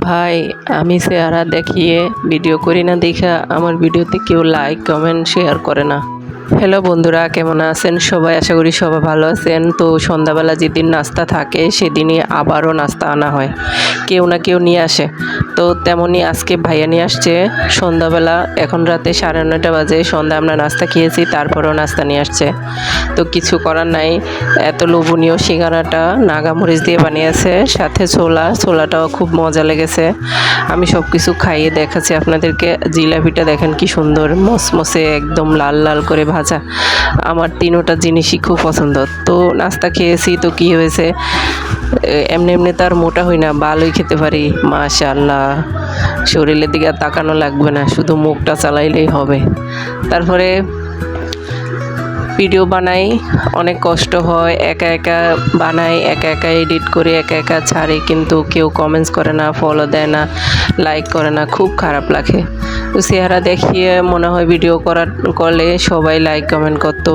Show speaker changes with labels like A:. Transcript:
A: ভাই, আমি চেহারা দেখিয়ে ভিডিও করি না, দেখা আমার ভিডিওতে কেউ লাইক কমেন্ট শেয়ার করে না। হ্যালো বন্ধুরা, কেমন আছেন? সবাই আশা করি সবাই ভালো আছেন। তো সন্ধ্যাবেলা যেদিন নাস্তা থাকে, সেদিনই আবারও নাস্তা আনা হয়। কেউ না কেউ নিয়ে আসে। তো তেমনই আজকে ভাইয়া নিয়ে আসছে সন্ধ্যাবেলা। এখন রাতে সাড়ে নয়টা বাজে সন্ধ্যা আমরা নাস্তা খেয়েছি, তারপরেও নাস্তা নিয়ে আসছে। তো কিছু করার নাই, এত লোভনীয় সিঙ্গারাটা নাগামরিচ দিয়ে বানিয়েছে, সাথে ছোলা, ছোলাটাও খুব মজা লেগেছে। আমি সব কিছু খাইয়ে দেখাচ্ছি আপনাদেরকে, জিলাপিটা দেখেন কি সুন্দর, মসমসে একদম লাল লাল করে ভাজা। আমার তিনোটা জিনিসই খুব পছন্দ। তো নাস্তা খেয়েছি, তো কি হয়েছে? এমনি এমনি তার মোটা হই না, ভালোই খেতে পারি মাশাল্লাহ শরীরের দিকে আর তাকানো লাগবে না, শুধু মুখটা চালাইলেই হবে। তারপরে ভিডিও বানাই, অনেক কষ্ট হয়, একা একা বানাই, একা একা এডিট করে, একা একা ছাড়ি, কিন্তু কেউ কমেন্টস করে না ফলো দেয় না লাইক করে না, খুব খারাপ লাগে। তো চেহারা দেখিয়ে মনে হয় ভিডিও করার, করলে সবাই লাইক কমেন্ট করতো।